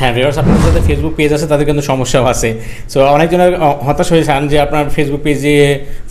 হ্যাঁ ভিউয়ার্স আপনার যাদের ফেসবুক পেজ আছে, তাদের কিন্তু সমস্যাও আছে। সো অনেকজনের হতাশ হয়ে যান যে আপনার ফেসবুক পেজে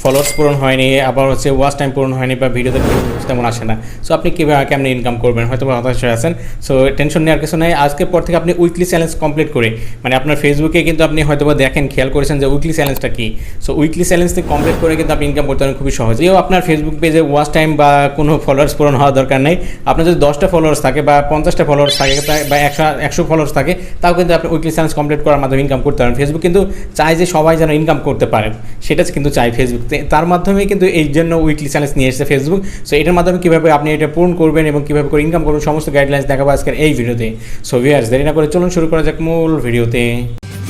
ফলোয়ার্স পূরণ হয়নি, আবার হচ্ছে ওয়াচ টাইম পূরণ হয়নি বা ভিডিওতে তেমন আসে না। সো আপনি কীভাবে, কেমন ইনকাম করবেন? হয়তো হতাশ হয়ে আছেন। সো টেনশন নেওয়ার কিছু নেই। আজকের পর থেকে আপনি উইকলি চ্যালেঞ্জ কমপ্লিট করে মানে আপনার ফেসবুকে কিন্তু আপনি হয়তো দেখেন, খেয়াল করেছেন যে উইকলি চ্যালেঞ্জটা কী। সো উইকলি চ্যালেঞ্জটি কমপ্লিট করে কিন্তু আপনি ইনকাম করতে পারেন খুবই সহজ। এও আপনার ফেসবুক পেজে ওয়াচ টাইম বা কোনো ফলোয়ার্স পূরণ হওয়া দরকার নেই। আপনার যদি দশটা ফলোয়ার্স থাকে বা পঞ্চাশটা ফলোয়ার্স থাকে বা একশো একশো ফলোয়ার্স থাকে তাও কিন্তু আপনি উইকলি চ্যালেঞ্জ কমপ্লিট করার মাধ্যমে ইনকাম করতে পারেন। ফেসবুক কিন্তু চায় যে সবাই যেন ইনকাম করতে পারেন সেটা কিন্তু চাই ফেসবুক তার মাধ্যমে কিন্তু এই জন্য উইকলি চ্যালেঞ্জ নিয়ে এসেছে ফেসবুক সো এটার মাধ্যমে কীভাবে আপনি এটা পূরণ করবেন এবং কীভাবে করে ইনকাম করবেন, সমস্ত গাইডলাইন্স দেখাবো আজকের এই ভিডিওতে। সো ভিয়ার্স দেরি না করে চলুন শুরু করা যাক মূল ভিডিওতে।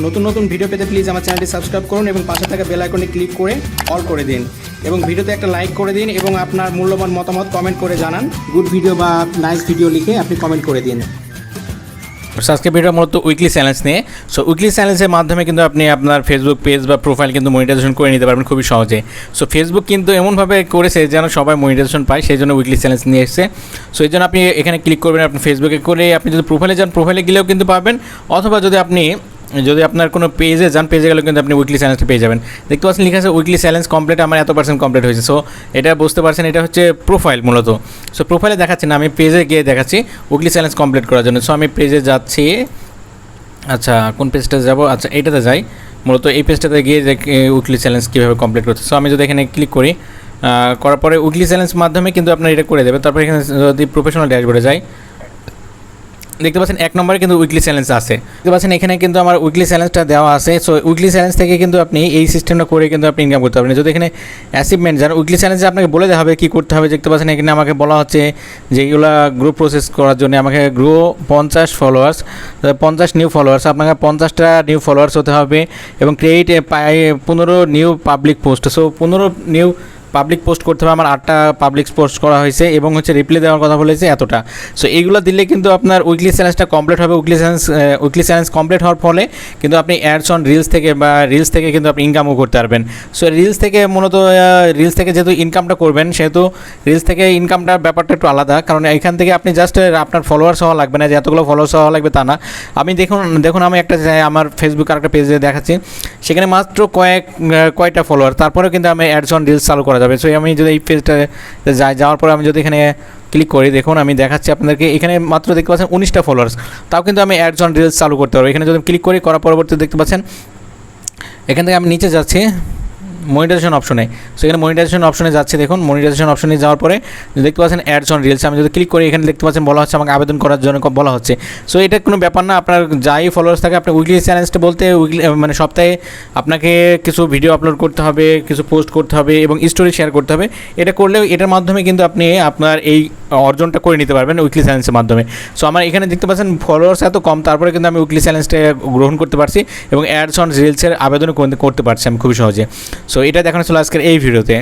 নতুন নতুন ভিডিও পেতে প্লিজ আমার চ্যানেলটি সাবস্ক্রাইব করুন এবং পাশে থাকা বেল আইকনে ক্লিক করে অল করে দিন। এবং ভিডিওতে একটা লাইক করে দিন এবং আপনার মূল্যবান মতামত কমেন্ট করে জানান। গুড ভিডিও বা নাইস ভিডিও লিখে আপনি কমেন্ট করে দিন। আজকে ভিডিও মূলত উইকলি চ্যালেঞ্জ নিয়ে। সো উইকলি চ্যালেঞ্জের মাধ্যমে কিন্তু আপনি আপনার ফেসবুক পেজ বা প্রোফাইল কিন্তু মনিটাইজেশন করে নিতে পারবেন খুবই সহজে। সো ফেসবুক কিন্তু এমনভাবে করেছে যেন সবাই মনিটাইজেশন পায়, সেই জন্য উইকলি চ্যালেঞ্জ নিয়ে এসেছে। সো এই জন্য আপনি এখানে ক্লিক করবেন, আপনি ফেসবুকে করে আপনি যদি প্রোফাইলে যান প্রোফাইলে গেলেও কিন্তু পাবেন। অথবা যদি আপনি যদি আপনার কোনো পেজে যান পেজে গেলে কিন্তু আপনি উইকলি চ্যালেঞ্জটা পেয়ে যাবেন। দেখতে পাচ্ছেন, লেখা আছে উইকলি চ্যালেঞ্জ কমপ্লিট আমার এত পার্সেন্ট কমপ্লিট হয়েছে। সো এটা বুঝতে পারছেন, এটা হচ্ছে প্রোফাইল মূলত। সো প্রোফাইলে দেখাচ্ছি না, আমি পেজে গিয়ে দেখাচ্ছি উইকলি চ্যালেঞ্জ কমপ্লিট করার জন্য। সো আমি পেজে যাচ্ছি। আচ্ছা কোন পেজটাতে যাব? আচ্ছা এইটাতে যাই। মূলত এই পেজটাতে গিয়ে যে উইকলি চ্যালেঞ্জ কীভাবে কমপ্লিট করতে। সো আমি যদি এখানে ক্লিক করি করার পরে উইকলি চ্যালেঞ্জ মাধ্যমে কিন্তু আপনার এটা করে দেবে। তারপরে এখানে যদি প্রফেশনাল ড্যাশবোর্ডে যাই দেখতে পাচ্ছেন, এক নম্বরে কিন্তু উইকলি চ্যালেঞ্জ আছে। দেখতে পাচ্ছেন, এখানে কিন্তু আমার উইকলি চ্যালেঞ্জটা দেওয়া আছে। সো উইকলি চ্যালেঞ্জ থেকে কিন্তু আপনি এই সিস্টেমটা করে কিন্তু আপনি ইনকাম করতে পারবেন। যদি এখানে অ্যাচিভমেন্ট যান উইকলি চ্যালেঞ্জে আপনাকে বলে দেওয়া হবে কী করতে হবে, দেখতে পাচ্ছেন, এখানে আমাকে বলা হচ্ছে যে এইগুলো গ্রুপ প্রসেস করার জন্য আমাকে গ্রো পঞ্চাশ ফলোয়ার্স পঞ্চাশ নিউ ফলোয়ার্স আপনাকে পঞ্চাশটা নিউ ফলোয়ার্স হতে হবে এবং ক্রিয়েট পনেরো নিউ পাবলিক পোস্ট সো পনেরো নিউ পাবলিক পোস্ট করতে হবে, আমার আটটা পাবলিক পোস্ট করা হয়েছে এবং হচ্ছে রিপ্লাই দেওয়ার কথা বলেছে এতটা। সো এইগুলো দিলে কিন্তু আপনার উইকলি চ্যালেঞ্জটা কমপ্লিট হবে weekly challenge weekly challenge complete হওয়ার ফলে কিন্তু আপনি অ্যাডস অন রিলস থেকে বা রিলস থেকে কিন্তু আপনি ইনকামও করতে পারবেন। সো রিলস থেকে মূলত রিলস থেকে যেহেতু ইনকামটা করবেন, সেহেতু রিলস থেকে ইনকামটার ব্যাপারটা একটু আলাদা। কারণ এখান থেকে আপনি জাস্ট আপনার ফলোয়ার্স হওয়া লাগবে না, যে এতগুলো ফলোয়ার্স হওয়া লাগবে তা না। আমি দেখুন দেখুন, আমি একটা আমার ফেসবুক আর একটা পেজে দেখাচ্ছি। সেখানে মাত্র কয়েক কয়টা ফলোয়ার তারপরেও কিন্তু আমি অ্যাডস অন রিলস চালু করা যাবে সো আমি যদি এই পেজটা যাই, যাওয়ার পরে আমি যদি এখানে ক্লিক করি, দেখুন আমি দেখাচ্ছি আপনাদেরকে, এখানে মাত্র দেখতে পাচ্ছেন উনিশটা ফলোয়ার্স তাও কিন্তু আমি অ্যাডস অন রিলস চালু করতে পারব। এখানে যদি ক্লিক করি, করার পরবর্তী দেখতে পাচ্ছেন, এখান থেকে আমি নিচে যাচ্ছি। মনিটাইজেশন অপশনে সো সেখানে মনিটাইজেশন অপশনে যাচ্ছে, দেখুন। মনিটাইজেশন অপশনে যাওয়ার পরে, দেখতে পাচ্ছেন অ্যাডস অন রিলস আমি যদি ক্লিক করি, এখানে দেখতে পাচ্ছেন বলা হচ্ছে আমাকে আবেদন করার জন্য বলা হচ্ছে। সো এটা কোনো ব্যাপার না। আপনার যাই ফলোয়ার্স থাকে আপনি উইকলি চ্যালেঞ্জটা বলতে উইকলি মানে সপ্তাহে আপনাকে কিছু ভিডিও আপলোড করতে হবে, কিছু পোস্ট করতে হবে এবং স্টোরি শেয়ার করতে হবে। এটা করলেও, এটার মাধ্যমে কিন্তু আপনি আপনার এই অর্জনটা করে নিতে পারবেন উইকলি চ্যালেঞ্জের মাধ্যমে। সো আমার এখানে দেখতে পাচ্ছেন ফলোয়ার্স এত কম, তারপরে কিন্তু আমি উইকলি চ্যালেঞ্জটা গ্রহণ করতে পারছি এবং অ্যাডস অন রিলসের আবেদন করতে পারছি আমি খুবই সহজে। সো এটা দেখানো ছিল আজকের এই ভিডিওতে